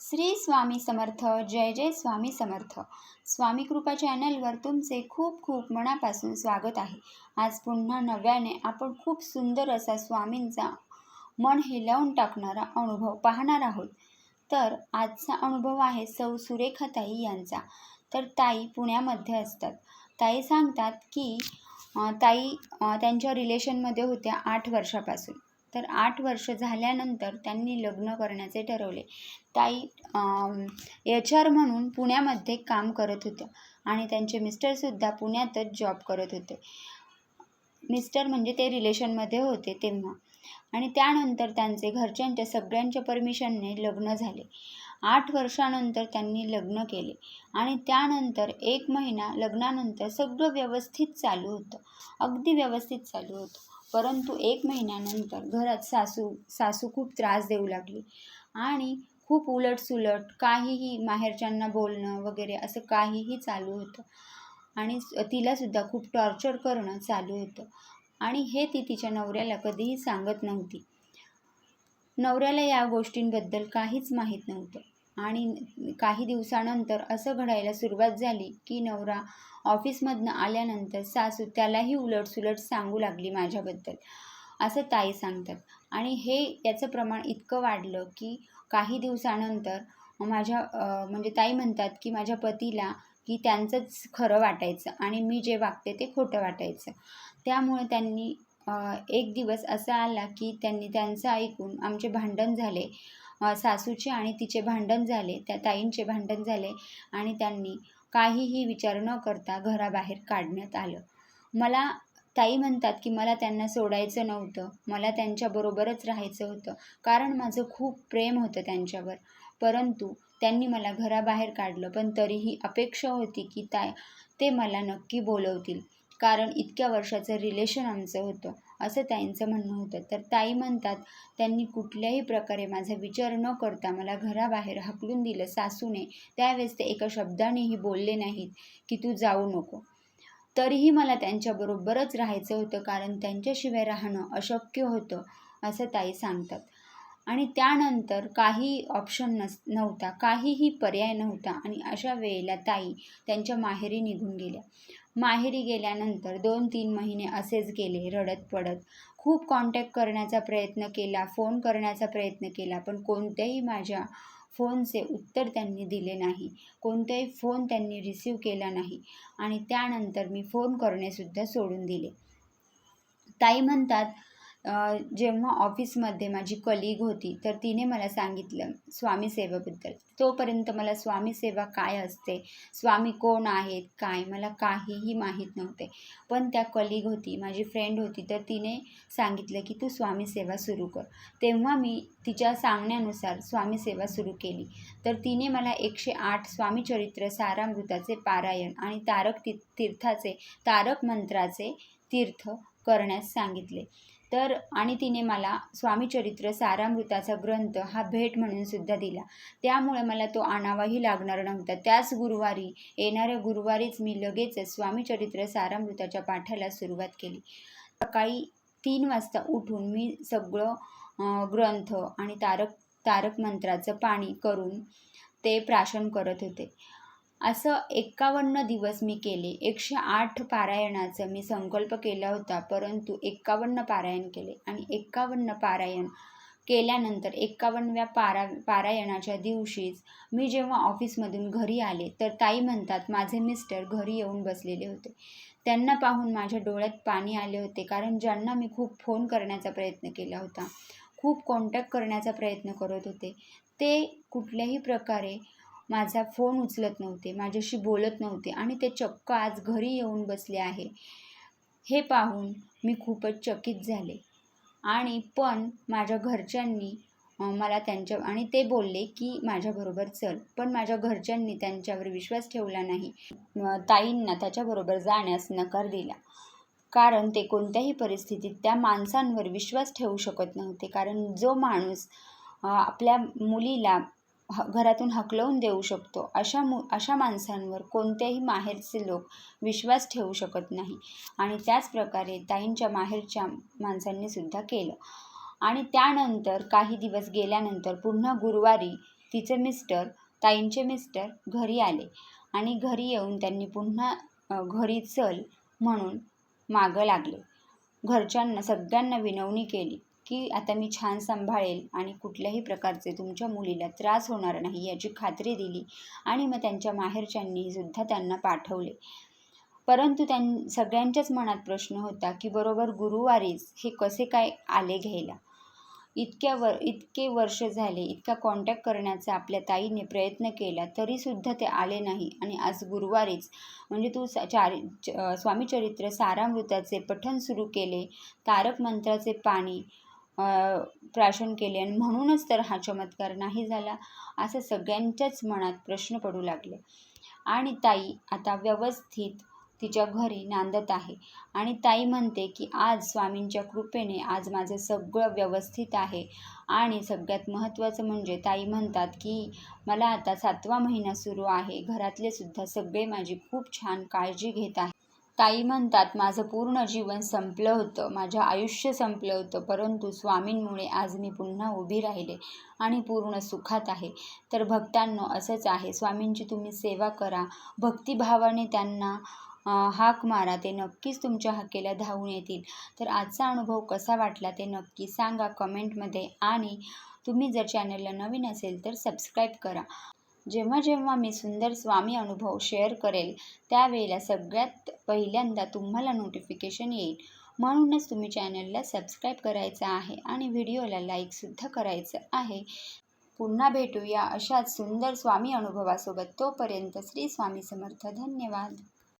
श्री स्वामी समर्थ जय जय स्वामी समर्थ. स्वामी कृपा चॅनलवर तुमचे खूप खूप मनापासून स्वागत आहे. आज पुन्हा नव्याने आपण खूप सुंदर असा स्वामींचा मन हेलावून टाकणारा अनुभव पाहणार आहोत. तर आजचा अनुभव आहे सौ सुरेखाताई यांचा. तर ताई पुण्यामध्ये असतात. ताई सांगतात की ताई त्यांच्या रिलेशनमध्ये होत्या आठ वर्षापासून. तर आठ वर्ष झाल्यानंतर त्यांनी लग्न करण्याचे ठरवले. ताई एच आर म्हणून पुण्यामध्ये काम करत होत्या आणि त्यांचे मिस्टरसुद्धा पुण्यातच जॉब करत होते. मिस्टर म्हणजे ते रिलेशनमध्ये होते तेव्हा. आणि त्यानंतर त्यांचे घरच्यांच्या सगळ्यांच्या परमिशनने लग्न झाले. आठ वर्षानंतर त्यांनी लग्न केले आणि त्यानंतर एक महिना लग्नानंतर सगळं व्यवस्थित चालू होतं. अगदी व्यवस्थित चालू होतं. परंतु एक महिन्यानंतर घरात सासू सासू खूप त्रास देऊ लागली आणि खूप उलटसुलट काहीही माहेरच्यांना बोलणं वगैरे असं काहीही चालू होतं. आणि तिलासुद्धा खूप टॉर्चर करणं चालू होतं. आणि हे ती तिच्या नवऱ्याला कधीही सांगत नव्हती. नवऱ्याला या गोष्टींबद्दल काहीच माहीत नव्हतं. आणि काही दिवसानंतर असं घडायला सुरुवात झाली की नवरा ऑफिसमधनं आल्यानंतर सासू त्यालाही उलटसुलट सांगू लागली माझ्याबद्दल. असं ताई सांगतात. आणि हे याचं प्रमाण इतकं वाढलं की काही दिवसानंतर माझ्या म्हणजे ताई म्हणतात की माझ्या पतीला की त्यांचंच खरं वाटायचं आणि मी जे वागते ते खोटं वाटायचं. त्यामुळे त्यांनी एक दिवस असा आला की त्यांनी त्यांचं ऐकून आमचे भांडण झाले. सासूचे आणि तिचे भांडण झाले त्या ताईंचे भांडण झाले आणि त्यांनी काहीही विचार न करता घराबाहेर काढण्यात आलं. मला ताई म्हणतात की मला त्यांना सोडायचं नव्हतं. मला त्यांच्याबरोबरच राहायचं होतं. कारण माझं खूप प्रेम होतं त्यांच्यावर. परंतु त्यांनी मला घराबाहेर काढलं. पण तरीही अपेक्षा होती की ताय ते मला नक्की बोलवतील. कारण इतक्या वर्षाचं रिलेशन आमचं होतं असं ताईंचं म्हणणं होतं. तर ताई म्हणतात त्यांनी कुठल्याही प्रकारे माझा विचार न करता मला घराबाहेर हकलून दिलं सासूने. त्यावेळेस ते एका शब्दानेही बोलले नाहीत की तू जाऊ नको. तरीही मला त्यांच्याबरोबरच राहायचं होतं कारण त्यांच्याशिवाय राहणं अशक्य होतं असं ताई सांगतात. आणि त्यानंतर काही ऑप्शन नस नव्हता. काहीही पर्याय नव्हता. आणि अशा वेळेला ताई त्यांच्या माहेरी निघून गेल्या. माहेरी गेल्यानंतर दोन तीन महिने असेच गेले रडत पडत. खूप कॉन्टॅक्ट करण्याचा प्रयत्न केला फोन करण्याचा प्रयत्न केला पण कोणत्याही माझ्या फोनचे उत्तर त्यांनी दिले नाही. कोणताही फोन त्यांनी रिसीव केला नाही. आणि त्यानंतर मी फोन करणेसुद्धा सोडून दिले. ताई म्हणतात जेव्हा ऑफिसमध्ये माझी कलिग होती तर तिने मला सांगितलं स्वामीसेवेबद्दल तोपर्यंत मला स्वामीसेवा काय असते? स्वामी कोण आहेत? काय? मला काहीही माहीत नव्हते. पण त्या कलिग होती माझी फ्रेंड होती तर तिने सांगितलं की तू स्वामीसेवा सुरू कर. तेव्हा मी तिच्या सांगण्यानुसार स्वामीसेवा सुरू केली. तर तिने मला एकशे आठ स्वामी चरित्र सारामृताचे पारायण आणि तारक ती तीर्थाचे तारक मंत्राचे तीर्थ करण्यास सांगितले. तर आणि तिने मला स्वामीचरित्र सारामृताचा ग्रंथ हा भेट म्हणून सुद्धा दिला. त्यामुळे मला तो आणावाही लागणार नव्हता. त्याच गुरुवारी येणाऱ्या गुरुवारीच मी लगेचच स्वामीचरित्र सारामृताच्या पाठाला सुरुवात केली. सकाळी तीन वाजता उठून मी सगळं ग्रंथ आणि तारक तारक मंत्राचं पाणी करून ते प्राशन करत होते. असं एक्कावन्न दिवस मी केले. एकशे आठ पारायणाचं मी संकल्प केला होता परंतु एक्कावन्न पारायण केले आणि एक्कावन्न पारायण केल्यानंतर एक्कावन्नव्या पारा पारायणाच्या दिवशीच मी जेव्हा ऑफिसमधून घरी आले तर ताई म्हणतात माझे मिस्टर घरी येऊन बसलेले होते. त्यांना पाहून माझ्या डोळ्यात पाणी आले होते कारण ज्यांना मी खूप फोन करण्याचा प्रयत्न केला होता खूप कॉन्टॅक्ट करण्याचा प्रयत्न करत होते ते कुठल्याही प्रकारे माझा फोन उचलत नव्हते माझ्याशी बोलत नव्हते आणि ते चक्क आज घरी येऊन बसले आहे. हे पाहून मी खूपच चकित झाले. आणि पण माझ्या घरच्यांनी मला त्यांच्या आणि ते बोलले की माझ्याबरोबर चल पण माझ्या घरच्यांनी त्यांच्यावर विश्वास ठेवला नाही. ताईंना त्याच्याबरोबर जाण्यास नकार दिला. कारण ते कोणत्याही परिस्थितीत त्या माणसांवर विश्वास ठेवू शकत नव्हते. कारण जो माणूस आपल्या मुलीला ह घरातून हकलवून देऊ शकतो. अशा मु अशा माणसांवर कोणत्याही माहेरचे लोक विश्वास ठेवू शकत नाही. आणि त्याचप्रकारे ताईंच्या माहेरच्या माणसांनीसुद्धा केलं. आणि त्यानंतर काही दिवस गेल्यानंतर पुन्हा गुरुवारी तिचे मिस्टर ताईंचे मिस्टर घरी आले. आणि घरी येऊन त्यांनी पुन्हा घरी चल म्हणून मागं लागले. घरच्यांना सगळ्यांना विनवणी केली. की आता मी छान सांभाळेल आणि कुठल्याही प्रकारचे तुमच्या मुलीला त्रास होणार नाही याची खात्री दिली आणि मग त्यांच्या माहेरच्यांनीसुद्धा त्यांना पाठवले. परंतु त्यां सगळ्यांच्याच मनात प्रश्न होता की बरोबर गुरुवारीच हे कसे काय आले घ्यायला? इतक्या वर इतके वर्ष झाले इतका कॉन्टॅक्ट करण्याचा आपल्या ताईने प्रयत्न केला तरीसुद्धा ते आले नाही. आणि आज गुरुवारीच म्हणजे तू स- च- स्वामीचरित्र सारामृताचे पठण सुरू केले तारक मंत्राचे पाणी प्राशन केले आणि म्हणूनच तर हा चमत्कार नाही झाला असं सगळ्यांच्याच मनात प्रश्न पडू लागले. आणि ताई आता व्यवस्थित तिच्या घरी नांदत आहे आणि ताई म्हणते की आज स्वामींच्या कृपेने आज माझं सगळं व्यवस्थित आहे. आणि सगळ्यात महत्त्वाचं म्हणजे ताई म्हणतात की मला आता सातवा महिना सुरू आहे. घरातले सुद्धा सगळे माझी खूप छान काळजी घेत आहे ताई म्हणतात माझं पूर्ण जीवन संपलं होतं. माझं आयुष्य संपलं होतं. परंतु स्वामींमुळे आज मी पुन्हा उभी राहिले आणि पूर्ण सुखात आहे. तर भक्तांनो असंच आहे. स्वामींची तुम्ही सेवा करा. भक्तिभावाने त्यांना हाक मारा. ते नक्कीच तुमच्या हाकेला धावून येतील. तर आजचा अनुभव कसा वाटला ते नक्की सांगा कमेंटमध्ये. आणि तुम्ही जर चॅनलला नवीन असेल तर सबस्क्राईब करा. जेव्हा जेव्हा मी सुंदर स्वामी अनुभव शेअर करेल त्यावेळेला सगळ्यात पहिल्यांदा तुम्हाला नोटिफिकेशन येईल. म्हणूनच तुम्ही चॅनलला सबस्क्राईब करायचं आहे आणि व्हिडिओला लाईकसुद्धा करायचं आहे. पुन्हा भेटूया अशाच सुंदर स्वामी अनुभवासोबत. तोपर्यंत श्री स्वामी समर्थ. धन्यवाद.